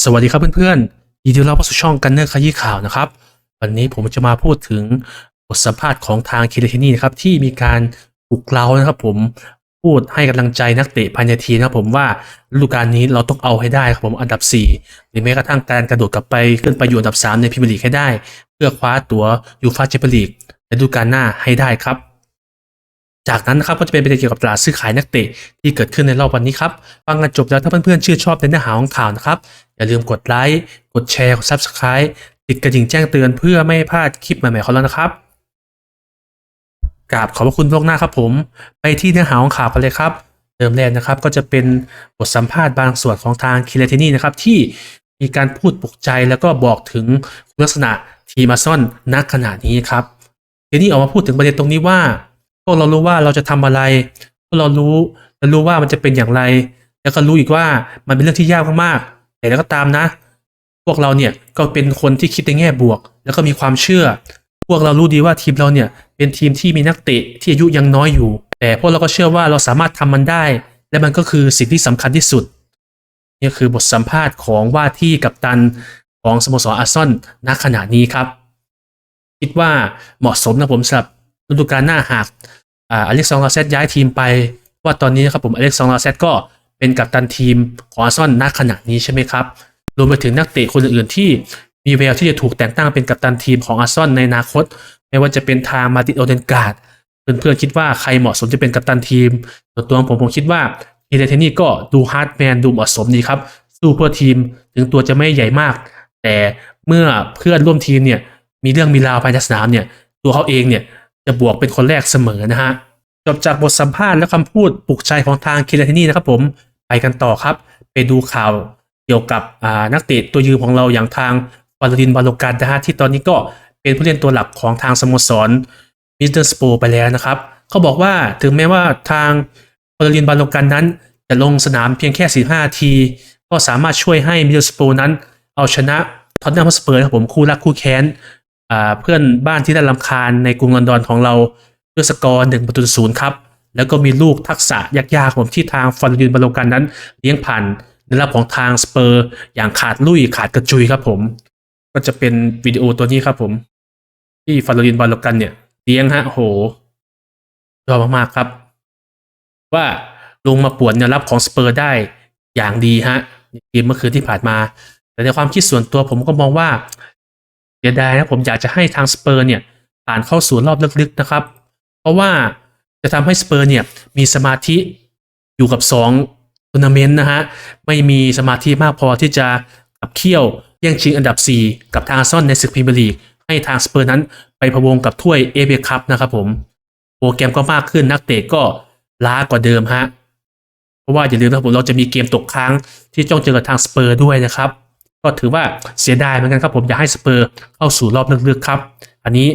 สวัสดีครับเพื่อนๆยินดีต้อนรับเข้าสู่ช่องกันเนอร์ขยี้ข่าวนะครับ วันนี้ผมจะมาพูดถึงบทสัมภาษณ์ของทางคิเรทินี่นะครับที่มีการปลุกเร้านะครับ ผมพูดให้กำลังใจนักเตะภายในทีนะครับผมว่าฤดูกาลนี้เราต้องเอาให้ได้ครับผมอันดับ 4 หรือแม้กระทั่งการกระโดดกลับไปขึ้นไปอยู่อันดับ 3 ในพรีเมียร์ลีกให้ได้ เพื่อคว้าตั๋วยูฟ่าแชมเปี้ยนลีกในฤดูกาลหน้าให้ได้ครับ จากนั้นนะครับก็จะเป็นประเด็นเกี่ยวกับตลาดซื้อขายนักเตะที่เกิดขึ้นในรอบวันนี้ครับฟังกันจบแล้วถ้าเพื่อนๆชื่นชอบในเนื้อหาของข่าวนะครับ อย่าลืมกดไลค์กดแชร์กด Subscribe ติดกระดิ่งแจ้งเตือนเพื่อไม่พลาดคลิปใหม่ๆของเรานะครับกราบขอบพระคุณล่วงหน้าครับผม ไปที่เนื้อหาของข่าวกันเลยครับเริ่มแรกนะครับก็จะเป็นบทสัมภาษณ์บางส่วนของทางคิเลตินี่นะครับที่มีการพูดปลุกใจแล้วก็บอกถึงลักษณะทีมอาร์ซอนนักขณะนี้ครับทีนี้ออกมาพูดถึงประเด็นตรงนี้ว่า พวกเรารู้ว่าเราจะทำอะไร พวกเรารู้และรู้ว่ามันจะเป็นอย่างไร แล้วก็รู้อีกว่ามันเป็นเรื่องที่ยากมากๆแต่แล้วก็ตามนะ พวกเราเนี่ยก็เป็นคนที่คิดในแง่บวก แล้วก็มีความเชื่อ พวกเรารู้ดีว่าทีมเราเนี่ยเป็นทีมที่มีนักเตะที่อายุยังน้อยอยู่ แต่พวกเราก็เชื่อว่าเราสามารถทำมันได้ และมันก็คือสิ่งที่สำคัญที่สุดนี่คือบทสัมภาษณ์ของว่าที่กัปตันของสโมสรอาร์ซนอลณขณะนี้ครับ คิดว่าเหมาะสมนะผมสำหรับ ฤดูกาลหน้าหากอเล็กซองลาเซตย้ายทีมไป ว่าตอนนี้นะครับผมอเล็กซองลาเซตก็เป็นกัปตันทีมของอาร์เซนอลณขณะนี้ใช่ไหมครับ รวมไปถึงนักเตะคนอื่นๆที่มีแววที่จะถูกแต่งตั้งเป็นกัปตันทีมของอาร์ซอลในอนาคต ไม่ว่าจะเป็นทางมาติโอเดนการ์ดเพื่อนๆคิดว่าใครเหมาะสมจะเป็นกัปตันทีมส่วนตัวผมผมคิดว่าอีเลเทนี่ก็ดูฮาร์ดแมนดูเหมาะสมดีครับ สู้เพื่อทีมถึงตัวจะไม่ใหญ่มาก แต่เมื่อเพื่อนร่วมทีมเนี่ยมีเรื่องมีราวภายในสนามเนี่ยตัวเขาเองเนี่ย จะบวกเป็นคนแรกเสมอนะฮะจบจากบทสัมภาษณ์และคำพูดปลุกใจของทางคิเลเทนี่นะครับผมไปกันต่อครับ ไปดูข่าวเกี่ยวกับนักเตะตัวยืมของเราอย่างทางวาลดินบาโลกันนะฮะที่ตอนนี้ก็เป็นผู้เล่นตัวหลักของทางสโมสรมิสเตอร์สโปไปแล้วนะครับ เขาบอกว่าถึงแม้ว่าทางวาลดินบาโลกันนั้น จะลงสนามเพียงแค่15นาที ก็สามารถช่วยให้มิสเตอร์สโปนั้น เอาชนะท็อตแนมฮอสเปอร์นะครับผมคู่รักคู่แค้น เพื่อนบ้านที่ได้ลำคาญในกรุงลอนดอนของเราด้วยสกอร์หนึ่งประตูศูนย์ครับแล้วก็มีลูกทักษะยากๆผมที่ทางฟอร์ดินบาโลกันนั้น เลี้ยงผ่านในรับของทางสเปอร์ อย่างขาดลุยขาดกระจุยครับผม ก็จะเป็นวิดีโอตัวนี้ครับผม ที่ฟาโรลินบาโลกันเนี่ย เลี้ยงฮะโหยอดมากๆครับ ว่าลงมาปวนแนวรับของสเปอร์ได้อย่างดีฮะในเกมเมื่อคืนที่ผ่านมา แต่ในความคิดส่วนตัวผมก็มองว่า เสียดายนะผมอยากจะให้ทางสเปอร์เนี่ยผ่านเข้าสู่รอบลึกๆนะครับ เพราะว่าจะทำให้สเปอร์เนี่ยมีสมาธิอยู่กับ2ทัวร์นาเมนต์นะฮะไม่มีสมาธิมากพอที่จะขับเคี่ยวแย่งชิงอันดับ 4 กับทางอาร์เซอนในศึกพรีเมียร์ลีกให้ทางสเปอร์นั้นไปพะวงกับถ้วยเอเบคัพนะครับผมโปรแกรมก็มากขึ้นนักเตะก็ล้ากว่าเดิมฮะเพราะว่าอย่าลืมนะครับผมเราจะมีเกมตกค้างที่จ้องเจอกับทางสเปอร์ด้วยนะครับ ก็ถือว่าเสียดายเหมือนกันครับผมอยากให้สเปอร์เข้าสู่รอบลึกๆครับ อันนี้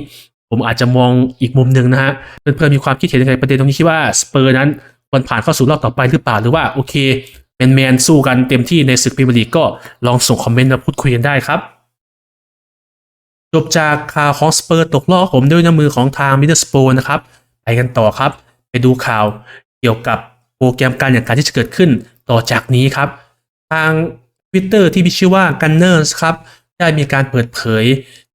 ผมอาจจะมองอีกมุมหนึ่งนะฮะเพื่อนๆมีความคิดเห็นยังไงประเด็นตรงนี้คิดว่าสเปอร์นั้นควรผ่านเข้าสู่รอบต่อไปหรือเปล่าหรือว่าโอเคแมนแมนๆสู้กันเต็มที่ในศึกพรีเมียร์ลีกก็ลองส่งคอมเมนต์มาพูดคุยกันได้ครับจบจากข่าวของสเปอร์ตกรอบผมด้วยน้ำมือของทางมิดเดิลสโปนะครับไปกันต่อครับ ไปดูข่าวเกี่ยวกับโปรแกรมการแข่งขันที่จะเกิดขึ้นต่อจากนี้ครับ ทาง Twitter ที่มีชื่อว่า Gunners ครับ ได้มีการเปิดเผย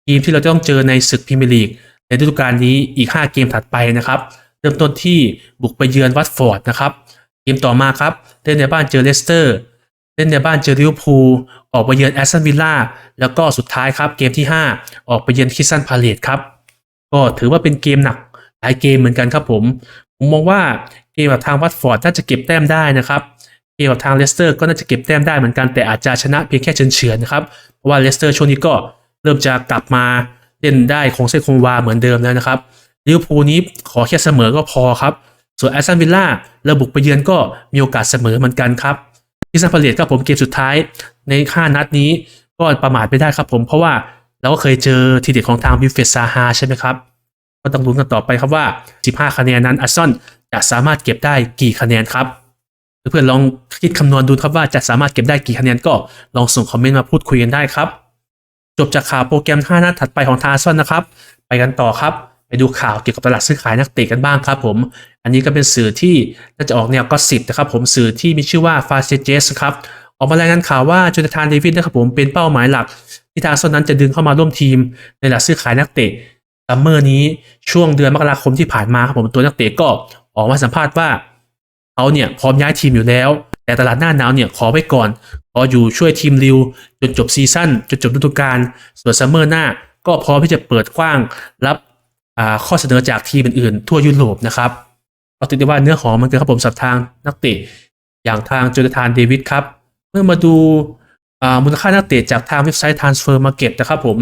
ทีมที่เราจะต้องเจอในศึกพรีเมียร์ลีกในฤดูกาลนี้อีก 5 เกมถัดไปนะครับ เริ่มต้นที่บุกไปเยือนวัตฟอร์ดนะครับเกมต่อมาครับเล่นในบ้านเจอเลสเตอร์เล่นในบ้านเจอลิวอร์พูลออกไปเยือนแอสตันวิลล่าแล้วก็สุดท้ายครับเกมที่ 5 ออกไปเยือนคิสซันพาเลตครับ ก็ถือว่าเป็นเกมหนักหลายเกมเหมือนกันครับผม ผมมองว่าเกมกับทางวัตฟอร์ดน่าจะเก็บแต้มได้นะครับ เกมกับทางเลสเตอร์ก็น่าจะเก็บแต้มได้เหมือนกันแต่อาจจะชนะเพียงแค่เฉือนๆนะครับเพราะว่าเลสเตอร์ช่วงนี้ก็เริ่มจะกลับมาเล่นได้คงเส้นคงวาเหมือนเดิมแล้วนะครับลิเวอร์พูลนี้ขอแค่เสมอก็พอครับ ส่วนแอสตันวิลล่าเราบุกไปเยือนก็มีโอกาสเสมอเหมือนกันครับที่ซันพาเลตครับผมเกมสุดท้ายใน5นัดนี้ก็ประมาทไม่ได้ครับผมเพราะว่าเราก็เคยเจอทีเด็ดของทางบิฟเฟซาฮาใช่ไหมครับ ก็ต้องลุ้นกันต่อไปครับว่า 15 คะแนนนั้นอาร์เซนอลจะสามารถเก็บได้กี่คะแนนครับ เพื่อนๆลองคิดคำนวณดูครับว่าจะสามารถเก็บได้กี่คะแนนก็ลองส่งคอมเมนต์มาพูดคุยกันได้ครับ จบจากข่าวโปรแกรม5นัดถัดไปของทาร์ซอลนะครับ ไปกันต่อครับ ไปดูข่าวเกี่ยวกับตลาดซื้อขายนักเตะกันบ้างครับผม อันนี้ก็เป็นสื่อที่น่าจะออกแนวก็สิบนะครับผมสื่อที่มีชื่อว่า f a s t j e s ครับออกมารายงานข่าวว่าโจนาธานเดวิดนะครับผมเป็นเป้าหมายหลักที่ทางโซนนั้นจะดึงเข้ามาร่วมทีมในหลักซื้อขายนักเตะซัมเมอร์นี้ช่วงเดือนมกราคมที่ผ่านมาครับผมตัวนักเตะก็ออกมาสัมภาษณ์ว่า เขาเนี่ยพร้อมย้ายทีมอยู่แล้ว แต่ตลาดหน้าหนาวเนี่ยขอไว้ก่อน ขออยู่ช่วยทีมริวจนจบซีซั่นจนจบฤดูกาลส่วนซัมเมอร์หน้าก็พร้อมที่จะเปิดกว้างรับข้อเสนอจากทีมอื่นๆทั่วยุโรปนะครับก็ถือได้ว่าเนื้อหอมมันเกินครับผมสับทางนักเตะอย่างทางโจนาธานเดวิดครับ เมื่อมาดูมูลค่านักเตะจากทางเว็บไซต์ Transfer Market นะครับผม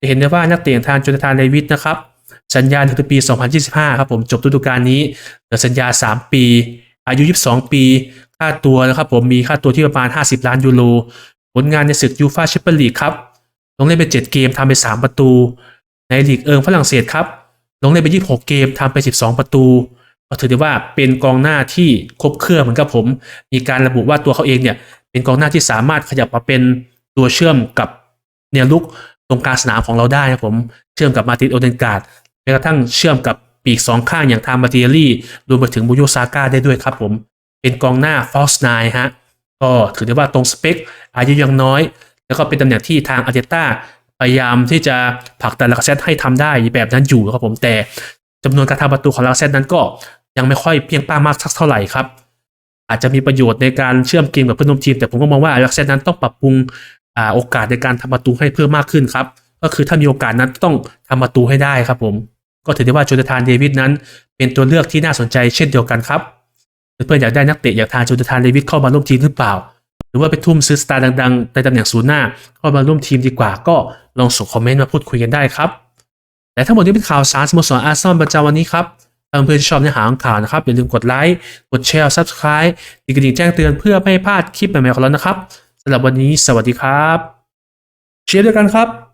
จะเห็นได้ว่านักเตะทางโจนาธานเดวิดนะครับสัญญาถึงปี 2025 ครับผมจบฤดูกาลนี้เหลือสัญญา 3 ปี อายุ 22 ปี ค่าตัวนะครับผมมีค่าตัวที่ประมาณ 50 ล้านยูโร ผลงานในศึกยูฟาแชมเปี้ยนลีกครับ ลงเล่นไป 7 เกมทำไป 3 ประตู ในลีกเอิงฝรั่งเศสครับ ลงเล่นไป 26 เกมทำไป 12 ประตูก็ถือได้ว่าเป็นกองหน้าที่ครบเครื่องเหมือนกับผม มีการระบุว่าตัวเขาเองเนี่ยเป็นกองหน้าที่สามารถขยับมาเป็นตัวเชื่อมกับแนวลุกตรงกลางสนามของเราได้ครับผม เชื่อมกับมาตินโอเดนการ์ดแม้กระทั่งเชื่อมกับ ปีกสองข้างอย่างทางมาเตียรี่รวมไปถึงบูโยซาก้าได้ด้วยครับผม เป็นกองหน้าฟอสไนฮะ ก็ถือได้ว่าตรงสเปค อายุยังน้อย แล้วก็เป็นตำแหน่งที่ทางอาร์เตต้าพยายามที่จะผลักดันลากเซตให้ทำได้แบบนั้นอยู่ครับผมแต่จำนวนการทำประตูของลากเซตนั้นก็ยังไม่ค่อยเพียงป้ามากสักเท่าไหร่ครับ อาจจะมีประโยชน์ในการเชื่อมเกมกับเพื่อนร่วมทีม แต่ผมก็มองว่าลากเซตนั้นต้องปรับปรุงโอกาสในการทำประตูให้เพิ่มมากขึ้นครับก็คือถ้ามีโอกาสนั้นต้องทำประตูให้ได้ครับผม ก็ถือได้ว่าโจนาธานเดวิดนั้น เป็นตัวเลือกที่น่าสนใจเช่นเดียวกันครับเพื่อนๆอยากได้นักเตะอยางทางโจนาธานเดวิดเข้ามาร่วมทีมหรือเปล่า หรือว่าไปทุ่มซื้อสตาร์ดังๆในตำแหน่งศูนย์หน้าเข้ามาร่วมทีมดีกว่า ก็ลองส่งคอมเมนต์มาพูดคุยกันได้ครับและทั้งหมดนี้เป็นข่าวสารสโมสรอาร์ซอลประจำวันนี้ครับถ้าเพื่อนๆที่ชอบเนื้อหาของข่าวนะครับ อย่าลืมกดไลค์ กดแชร์ Subscribe ติดกระดิ่งแจ้งเตือนเพื่อไม่ให้พลาดคลิปใหม่ๆของเรานะครับสำหรับวันนี้สวัสดีครับ เชียร์ด้วยกันครับ